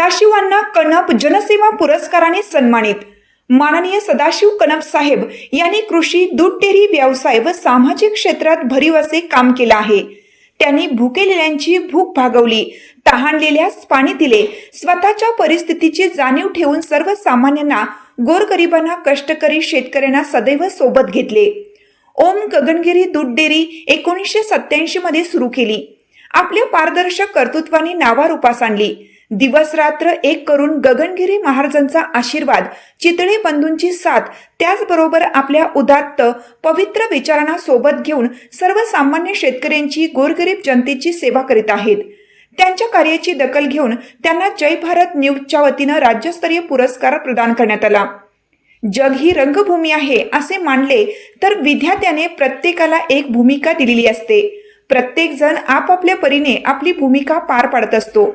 सदाशिवांना कणप जनसेवा पुरस्काराने सन्मानित. माननीय सदाशिव कणप साहेब यांनी कृषी दूध डेअरी व्यवसाय व सामाजिक क्षेत्रात भरीव असे काम केलं आहे. त्यांनी भुकेलेल्यांची भूक भागवली तहानलेल्यास पाणी दिले स्वतःच्या परिस्थितीची जाणीव ठेवून सर्वसामान्यांना गोरगरिबांना कष्टकरी शेतकऱ्यांना सदैव सोबत घेतले. ओम गगनगिरी दूध डेअरी एकोणीसशे सत्याऐंशी मध्ये सुरू केली. आपल्या पारदर्शक कर्तृत्वाने नावारूपास आणली. दिवस रात्र एक करून गगनगिरी महाराजांचा आशीर्वाद चितळे बंधूंची साथ त्याचबरोबर आपल्या उदात्त पवित्र विचारांना सोबत घेऊन सर्वसामान्य शेतकऱ्यांची गोरगरीब जनतेची सेवा करीत आहेत. त्यांच्या कार्याची दखल घेऊन त्यांना जय भारत न्यूजच्या वतीनं राज्यस्तरीय पुरस्कार प्रदान करण्यात आला. जग ही रंगभूमी आहे असे मानले तर विद्यार्थ्याने प्रत्येकाला एक भूमिका दिलेली असते. प्रत्येक जण आपापल्या परीने आपली भूमिका पार पाडत असतो.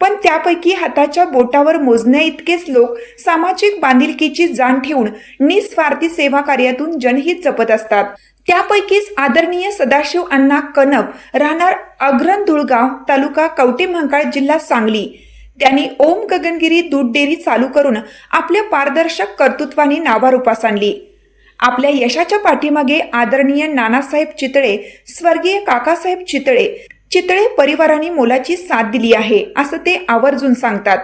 पण त्यापैकी हाताच्या बोटावर मोजण्या इतकेच लोक सामाजिक बांधिलकीची जाण ठेवून निस्वार्थी सेवा कार्यातून जनहित जपत असतात. त्यापैकीच आदरणीय सदाशिव अण्णा कनप राहणार अग्रण धुळगाव तालुका कवटे महाकाळ जिल्हा सांगली. त्यांनी ओम गगनगिरी दूध डेअरी चालू करून आपल्या पारदर्शक कर्तृत्वाने नावारूपास आणली. आपल्या यशाच्या पाठीमागे आदरणीय नानासाहेब चितळे स्वर्गीय काकासाहेब चितळे चितळे परिवाराने मोलाची साथ दिली आहे असं ते आवर्जून सांगतात.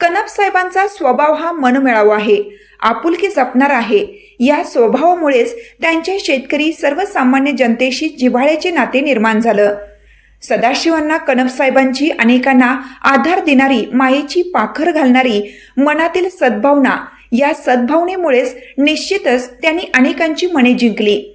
कनप साहेबांचा स्वभाव हा मनमिळावा आहे आपुलकी जपणार आहे. या स्वभावामुळेच त्यांचे शेतकरी सर्वसामान्य जनतेशी जिव्हाळ्याचे नाते निर्माण झालं. सदाशिवांना कनप साहेबांची अनेकांना आधार देणारी मायेची पाखर घालणारी मनातील सद्भावना या सद्भावनेमुळेच निश्चितच त्यांनी अनेकांची मने जिंकली.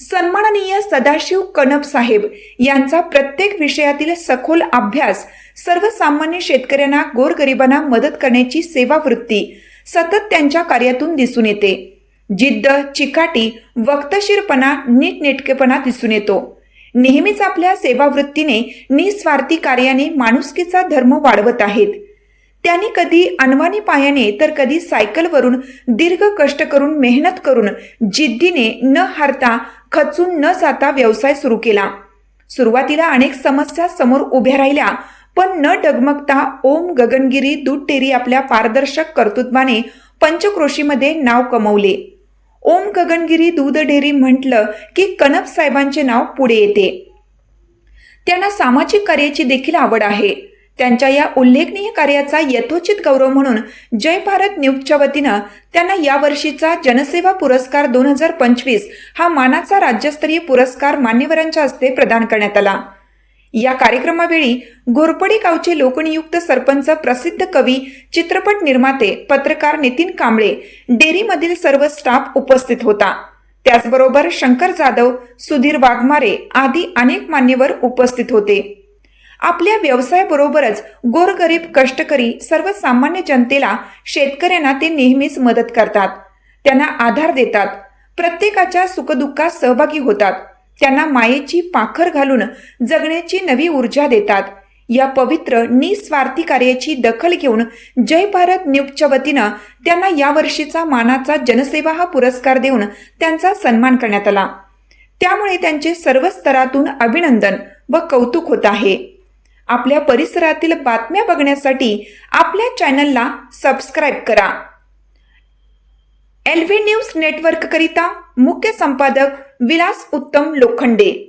सन्माननीय सदाशिव कनप साहेब यांचा प्रत्येक विषयातील सखोल अभ्यास सर्वसामान्य शेतकऱ्यांना गोरगरिबांना मदत करण्याची सेवावृत्ती सतत त्यांच्या कार्यातून दिसून येते. जिद्द चिकाटी वक्तशीरपणा नीटनेटकेपणा दिसून येतो. नेहमीच आपल्या सेवावृत्तीने निस्वार्थी कार्याने माणुसकीचा धर्म वाढवत आहेत. त्यांनी कधी अनवानी पायाने तर कधी सायकलवरून दीर्घ कष्ट करून मेहनत करून जिद्दीने न हारता खचून न जाता व्यवसाय सुरू केला. सुरुवातीला अनेक समस्या समोर उभ्या राहिल्या पण न डगमगता ओम गगनगिरी दूध डेअरी आपल्या पारदर्शक कर्तृत्वाने पंचक्रोशीमध्ये नाव कमवले. ओम गगनगिरी दूध डेअरी म्हटलं की कनप साहेबांचे नाव पुढे येते. त्यांना सामाजिक कार्याची देखील आवड आहे. त्यांच्या या उल्लेखनीय कार्याचा यथोचित गौरव म्हणून जय भारत न्यूजच्या वतीनं त्यांना यावर्षीचा जनसेवा पुरस्कार दोन हजार पंचवीस हा मानाचा राज्यस्तरीय पुरस्कार मान्यवरांच्या हस्ते प्रदान करण्यात आला. या कार्यक्रमावेळी घोरपडी गावचे लोकनियुक्त सरपंच प्रसिद्ध कवी चित्रपट निर्माते पत्रकार नितीन कांबळे डेअरीमधील सर्व स्टाफ उपस्थित होता. त्याचबरोबर शंकर जाधव सुधीर वाघमारे आदी अनेक मान्यवर उपस्थित होते. आपल्या व्यवसायाबरोबरच गोरगरीब कष्टकरी सर्वसामान्य जनतेला शेतकऱ्यांना ते नेहमीच मदत करतात. त्यांना आधार देतात. प्रत्येकाच्या सुखदुःखात सहभागी होतात. त्यांना मायेची पाखर घालून जगण्याची नवी ऊर्जा देतात. या पवित्र निस्वार्थी कार्याची दखल घेऊन जय भारत न्यूजच्या वतीनं त्यांना यावर्षीचा मानाचा जनसेवा हा पुरस्कार देऊन त्यांचा सन्मान करण्यात आला. त्यामुळे त्यांचे सर्व स्तरातून अभिनंदन व कौतुक होत आहे. आपल्या परिसरातील बातम्या बघण्यासाठी आपल्या चॅनलला सबस्क्राईब करा. एल व्ही न्यूज नेटवर्ककरिता मुख्य संपादक विलास उत्तम लोखंडे.